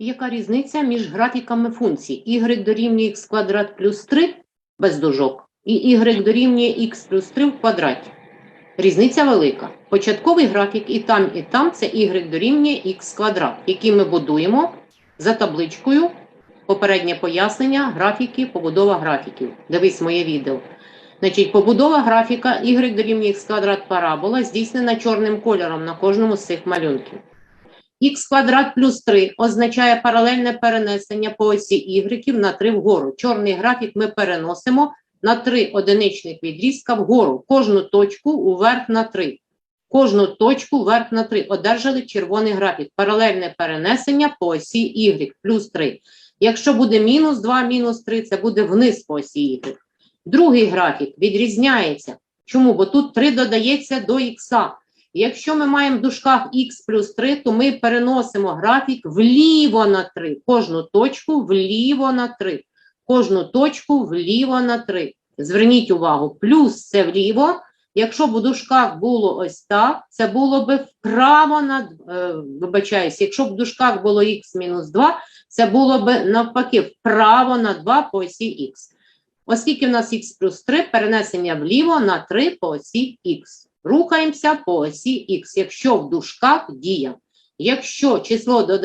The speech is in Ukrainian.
Яка різниця між графіками функцій? y дорівнює х квадрат плюс 3 без дужок і y дорівнює х плюс 3 в квадраті. Різниця велика. Початковий графік і там, і там це y дорівнює х квадрат, який ми будуємо за табличкою попереднє пояснення графіки, побудова графіків. Дивись моє відео. Значить, побудова графіка y дорівнює х квадрат парабола здійснена чорним кольором на кожному з цих малюнків. Х квадрат плюс 3 означає паралельне перенесення по осі y на 3 вгору. Чорний графік ми переносимо на 3 одиничних відрізка вгору. Кожну точку уверх на 3. Кожну точку вверх на 3. Одержали червоний графік. Паралельне перенесення по осі y плюс 3. Якщо буде мінус 2, мінус 3, це буде вниз по осі y. Другий графік відрізняється. Чому? Бо тут 3 додається до х. Якщо ми маємо в дужках х плюс 3, то ми переносимо графік вліво на 3. Кожну точку вліво на 3. Кожну точку вліво на 3. Зверніть увагу, плюс це вліво. Якщо б у дужках було ось так, це було б вправо на, е, вибачаюсь, якщо б в дужках було х мінус 2, це було б навпаки вправо на 2 по осі х. Оскільки в нас х плюс 3, перенесення вліво на 3 по осі х. Рухаємося по осі х, якщо в дужках дія. Якщо число додає